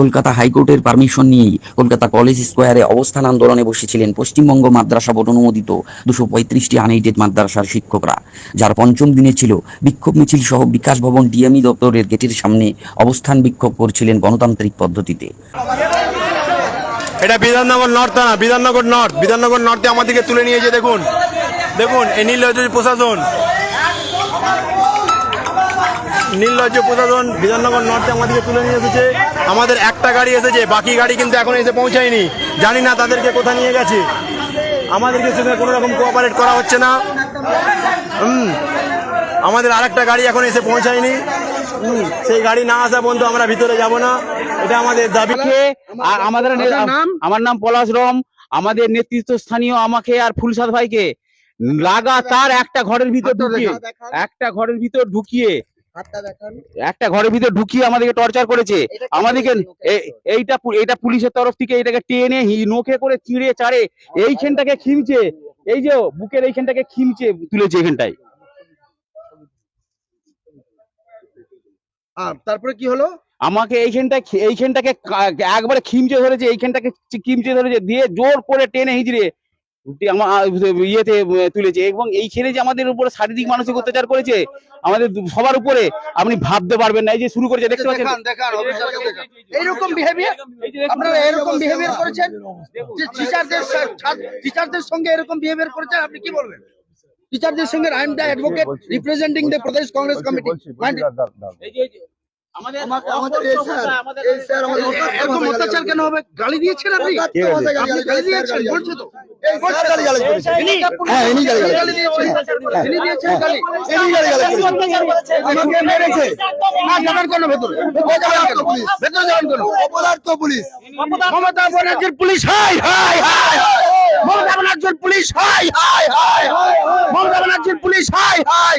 কলকাতা হাইকোর্টের পারমিশন নিয়েই কলকাতা কলেজ স্কোয়ারে অবস্থান আন্দোলনে বসেছিলেন পশ্চিমবঙ্গ মাদ্রাসা বোর্ড অনুমোদিত দুশো পঁয়ত্রিশটি আনএইডেড মাদ্রাসার শিক্ষকরা। যার পঞ্চম দিনে ছিল বিক্ষোভ মিছিল সহ বিকাশ ভবন ডিএমই দপ্তরের গেটের সামনে অবস্থান বিক্ষোভ করছিলেন গণতান্ত্রিক পদ্ধতিতে। এটা বিধাননগর নর্থ থানা বিধাননগর নর্থ, বিধাননগর নর্থে আমাদেরকে তুলে নিয়েছে দেখুন। দেখুন এই নীলরাজ্য প্রশাসন। নীলরাজ্য প্রশাসন বিধাননগর নর্থে আমাদেরকে তুলে নিয়ে এসেছে। আমাদের একটা গাড়ি এসেছে বাকি গাড়ি কিন্তু এখন এসে পৌঁছায়নি। জানি না তাদেরকে কোথায় নিয়ে গেছে। আমাদেরকে সেখানে কোনো রকম কোঅপারেট করা হচ্ছে না। হুম। আমাদের আরেকটা গাড়ি এখন এসে পৌঁছায়নি। হুম, সেই গাড়ি না আসা পর্যন্ত আমরা ভিতরে যাব না। এটা আমাদের দাবি। আর আমাদের আমার নাম পলাশ রম। আমাদের নেতৃত্ব স্থানীয় আমাকে আর ফুলসাদ ভাইকে। লাগাতার একটা ঘরের ভিতর ঢুকিয়ে একটা ঘরের ভিতর ঢুকিয়ে একটা ঘরের ভিতরে ঢুকিয়ে আমাদেরকে টর্চার করেছে। আমাদেরকে এইটা এইটা পুলিশের তরফ থেকে এটাকে টেনে নোখে করে চিড়ে চাড়ে এইখানটাকে খিমছে। এই যে বুকের এইখানটাকে খিমছে তুলেছে এখানটায়। আর তারপরে কি হলো? আমাকে এইখানটা এইখানটাকে একবারে খিমচে ধরেছে এইখানটাকে খিমচে ধরেছে দিয়ে জোর করে টেনে হিজড়ে ইয়েতে তুলেছে এবং এইখানে যে আমাদের উপরে শারীরিক মানসিক অত্যাচার করেছে আমাদের সবার উপরে আপনি ভাবতে পারবেন না এই যে শুরু করেছে দেখতে পাচ্ছেন? এইরকম বিহেভিয়ার আপনারা এরকম বিহেভিয়ার করেছেন? যে টিচারদের টিচারদের সঙ্গে এরকম বিহেভিয়ার করেছেন আপনি কি বলবেন? টিচারদের সঙ্গে I am the advocate representing the Pradesh Congress committee এই যে- এই যে আমাদের আমাদের এই স্যার এই স্যার আমাদের এরকম অত্যাচার কেন হবে? গালি দিয়েছেন আপনি? আপনি গালি দিয়েছেন বলছে তো। এই স্যার গালি গালি করেছে। হ্যাঁ ইনি গালি গালি দিয়েছেন ইনি দিয়েছেন গালি ইনি গালি গালি করেছে। আমাকে মেরেছে। না যাবেন কেন ভেতরে? ভেতরে যাবেন কেন? ভেতরে যাবেন কেন? অপরাধ পুলিশ। মমতা ব্যানার্জির পুলিশ হাই হাই হাই মমতা ব্যানার্জির পুলিশ হাই হাই হাই মমতা ব্যানার্জির পুলিশ হাই হাই।